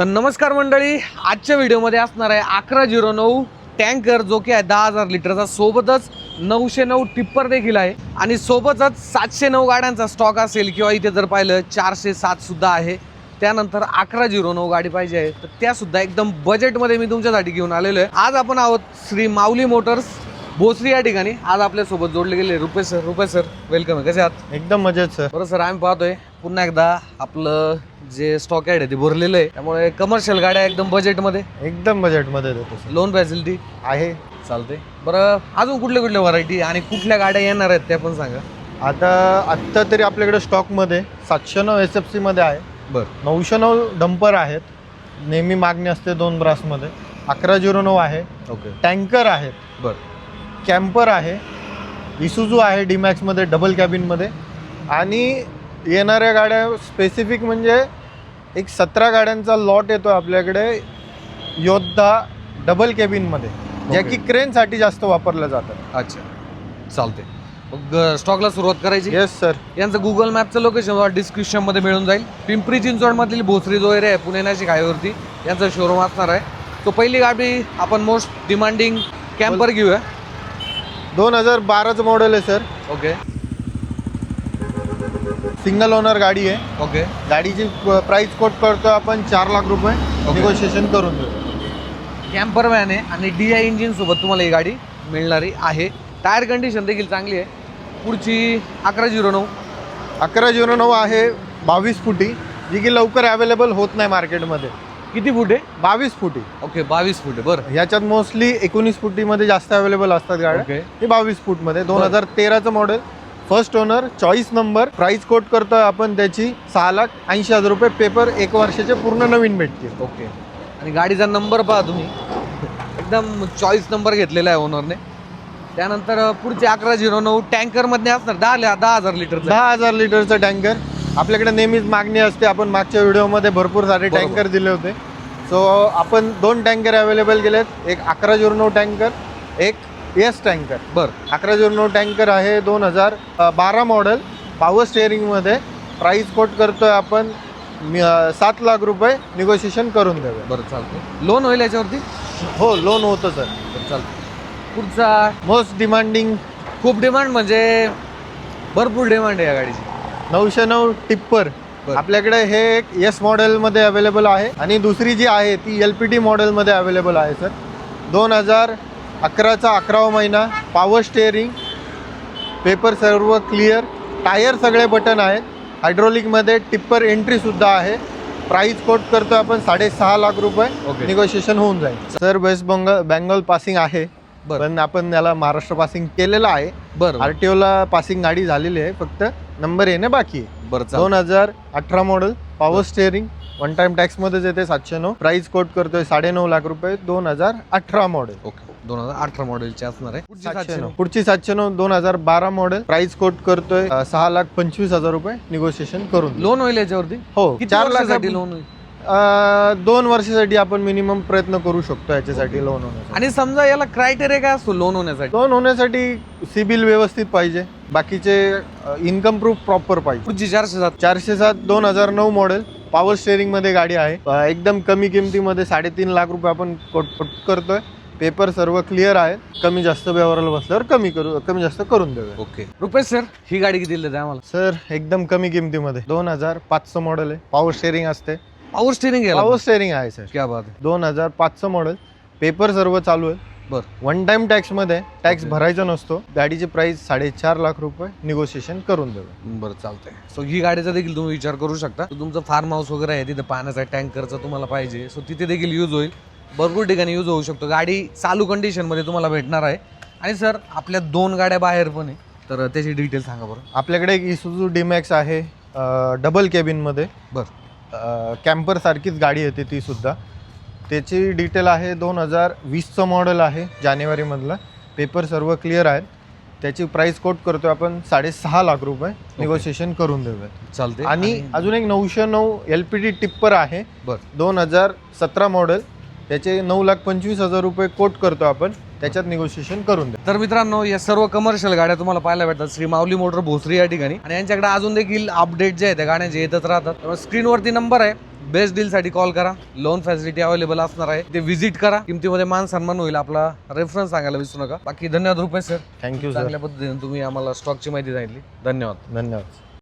तर नमस्कार मंडळी आजच्या व्हिडिओमध्ये असणार आहे अकरा झिरो नऊ टँकर जो की आहे दहा हजार लिटरचा. सोबतच नऊशे नऊ टिप्पर देखील आहे. आणि सोबतच सातशे नऊ गाड्यांचा स्टॉक असेल किंवा इथे जर पाहिलं चारशे सात सुद्धा आहे. त्यानंतर अकरा झिरो नऊ गाडी पाहिजे आहे. तर त्या सुद्धा एकदम बजेटमध्ये मी तुमच्यासाठी घेऊन आलेलो आहे. आज आपण आहोत श्री माऊली मोटर्स भोसरी या ठिकाणी. आज आपल्यासोबत जोडले गेले Rupesh sir. Rupesh sir welcome आहे. कसे आहात? एकदम मजेत सर. बरं सर आम्ही पाहतोय पुन्हा एकदा आपलं जे स्टॉक आहे ते भरलेलं आहे. त्यामुळे कमर्शियल गाड्या एकदम बजेटमध्ये एकदम बजेटमध्ये देतो सर. लोन फॅसिलिटी आहे. चालते बरं अजून कुठल्या कुठल्या व्हरायटी आणि कुठल्या गाड्या येणार आहेत त्या पण सांगा. आता आत्ता तरी आपल्याकडे स्टॉकमध्ये सातशे नऊ एस एफ सीमध्ये आहे. बरं. नऊशे नऊ डंपर आहेत. नेहमी मागणी असते दोन ब्रासमध्ये अकरा झिरो नऊ आहे. ओके टँकर आहेत. बरं. कॅम्पर आहे. इसुजू आहे डीमॅक्समध्ये डबल कॅबिनमध्ये आणि येणाऱ्या गाड्या स्पेसिफिक म्हणजे एक सतरा गाड्यांचा लॉट येतो आपल्याकडे योद्धा डबल कॅबिनमध्ये ज्या की क्रेनसाठी जास्त वापरल्या जातात. अच्छा. चालते मग स्टॉकला सुरुवात करायची? येस सर यांचं गुगल मॅपचं लोकेशन डिस्क्रिप्शनमध्ये मिळून जाईल. पिंपरी चिंचवडमधील भोसरी जो एरिया आहे पुणे नाशिक हायवेवरती. यांचं शोरूम असणार आहे. तो पहिली गाडी आपण मोस्ट डिमांडिंग कॅम्पर घेऊया. दोन हजार बाराचं मॉडेल आहे सर ओके सिंगल ओनर गाडी आहे. ओके. गाडीची प्राइस कोट करतो आपण चार लाख रुपये. निगोशिएशन करून देऊ. कॅम्पर व्हॅन आहे आणि डी आय इंजिन सोबत तुम्हाला ही गाडी मिळणारी आहे. टायर कंडिशन देखील चांगली आहे. पुढची अकरा झिरो नऊ. अकरा झिरो नऊ आहे बावीस फुटी जी की लवकर अवेलेबल होत नाही मार्केटमध्ये किती फूट आहे? बावीस फुटी. ओके बावीस फूट बरं. ह्याच्यात मोस्टली एकोणीस फुटीमध्ये जास्त अवेलेबल असतात गाड्या. ओके. हे बावीस फूटमध्ये. दोन हजार तेराचं model first owner choice number price quote करतो आपण त्याची सहा लाख ऐंशी हजार रुपये पेपर एक वर्षाचे पूर्ण नवीन भेटतील. ओके आणि गाडीचा नंबर पहा तुम्ही. एकदम चॉईस नंबर घेतलेला आहे ओनरने त्यानंतर पुढचे अकरा झिरो नऊ टँकरमध्ये असणार. दहा दहा हजार लिटरचा दहा हजार लिटरचं टँकर आपल्याकडे नेहमीच मागणी असते. आपण मागच्या व्हिडिओमध्ये भरपूर सारे. टँकर दिले होते. सो आपण दोन टँकर अवेलेबल केलेत. एक अकरा झिरो नऊ टँकर एक एस टँकर बरं अकरा झिरो नऊ टँकर आहे दोन हजार बारा मॉडेल पॉवर स्टेअरिंगमध्ये प्राईस कोट करतोय आपण मी- अं, सात लाख रुपये निगोशिएशन करून देऊ बरं चालतं लोन होईल याच्यावरती? हो लोन होतं सर बरं चालतं पुढचा? मोस्ट डिमांडिंग खूप डिमांड म्हणजे भरपूर डिमांड आहे या गाडीची. नऊशे नऊ टिप्पर. बरं. आपल्याकडे हे एक एस मॉडेलमध्ये अवेलेबल आहे. आणि दुसरी जी आहे ती एल पी टी मॉडेलमध्ये अवेलेबल आहे सर दोन हजार अकराचा अकरावा महिना पॉवर स्टेअरिंग पेपर सर्व क्लिअर टायर सगळे बटन आहेत. हायड्रोलिकमध्ये टिप्पर एंट्रीसुद्धा आहे. प्राईस कोट करतो आपण साडेसहा लाख रुपये. निगोशिएशन होऊन जाईल. Sir west Bengal Bengal passing आहे. बरं. पण आपण त्याला महाराष्ट्र पासिंग केलेलं आहे. बरं. आर टी ओला पासिंग गाडी झालेली आहे. फक्त नंबर येणे बाकी आहे. बरं दोन हजार अठरा model power steering one time टॅक्समध्येच येते सातशे नऊ. प्राइस कोट करतोय साडेनऊ लाख रुपये दोन हजार अठरा मॉडेल ओके दोन हजार अठरा मॉडेलची असणार आहे. पुढची सातशे नऊ. नऊ. पुढची सातशे नऊ दोन हजार बारा मॉडेल प्राइस कोट करतोय अं, सहा लाख पंचवीस हजार रुपये निगोशिएशन करून. लोन होईल याच्यावरती? हो किती चार वर्षासाठी लाख लोन होईल? दोन वर्षासाठी आपण मिनिमम प्रयत्न करू शकतो याच्यासाठी लोन होण्यासाठी आणि समजा याला क्रायटेरिया काय असतो लोन होण्यासाठी? लोन होण्यासाठी सिबिल व्यवस्थित पाहिजे. बाकीचे इन्कम प्रूफ प्रॉपर पाहिजे. पुढची चारशे सात. चारशे सात दोन हजार नऊ मॉडेल पॉवर स्टेअरिंगमध्ये गाडी आहे. एकदम कमी किमतीमध्ये साडेतीन लाख रुपये आपण कोट करतोय. पेपर सर्व क्लिअर आहे. कमी जास्त व्यवहाराला बसल्यावर कमी करू कमी जास्त करून देऊया. ओके रुपेश सर ही गाडी किती देते आम्हाला? सर एकदम कमी किमतीमध्ये. दोन हजार पाचचं मॉडेल आहे. पॉवर स्टेअरिंग असते. पॉवर स्टेरिंग घ्यायला पॉवर स्टेअरिंग आहे सर क्या बात आहे. दोन हजार पाचचं मॉडेल पेपर सर्व चालू आहे. बर. वन टाइम टॅक्समध्ये टॅक्स. भरायचा नसतो. गाडीची प्राइस साडेचार लाख रुपये निगोशिएशन करून देऊ. बरं चालतंय. सो ही गाडीचा देखील तुम्ही विचार करू शकता. तुमचं फार्म हाऊस वगैरे आहे तिथे पाण्याचा टँकरचा तुम्हाला पाहिजे. सो तिथे देखील यूज होईल. भरपूर ठिकाणी यूज होऊ शकतो. गाडी चालू कंडिशनमध्ये तुम्हाला भेटणार आहे. आणि सर आपल्या दोन गाड्या बाहेर पण आहे. तर त्याची डिटेल सांगा बरं. आपल्याकडे एक इसुझू डीमॅक्स आहे डबल केबिनमध्ये बरं. कॅम्पर सारखीच गाडी येते ती सुद्धा. त्याची डिटेल आहे दोन हजार वीसचं मॉडेल आहे जानेवारीमधलं. पेपर सर्व क्लिअर आहेत. त्याची प्राइस कोट करतोय आपण साडेसहा लाख रुपये निगोशिएशन करून देऊयात. चालते आणि अजून एक नऊशे नऊ एल पी डी टिप्पर आहे. बरं. दोन हजार सतरा मॉडेल त्याचे नऊ लाख पंचवीस हजार रुपये कोट करतो आपण. त्याच्यात निगोशिएशन करून द्या तर मित्रांनो या सर्व कमर्शियल गाड्या तुम्हाला पाहायला भेटतात. श्री माऊली मोटर भोसरी या ठिकाणी. आणि यांच्याकडे अजून देखील अपडेट जे आहे त्या गाड्यांचे येतच राहतात. स्क्रीनवरती नंबर आहे. बेस्ट डीलसाठी कॉल करा. लोन फॅसिलिटी अवेलेबल असणार आहे. ते व्हिजिट करा. किमतीमध्ये मान सन्मान होईल. आपला रेफरन्स सांगायला विसरू नका. बाकी धन्यवाद रुपये सर थँक्यू सर चांगल्या पद्धतीने तुम्ही आम्हाला स्टॉकची माहिती सांगितली. धन्यवाद. धन्यवाद.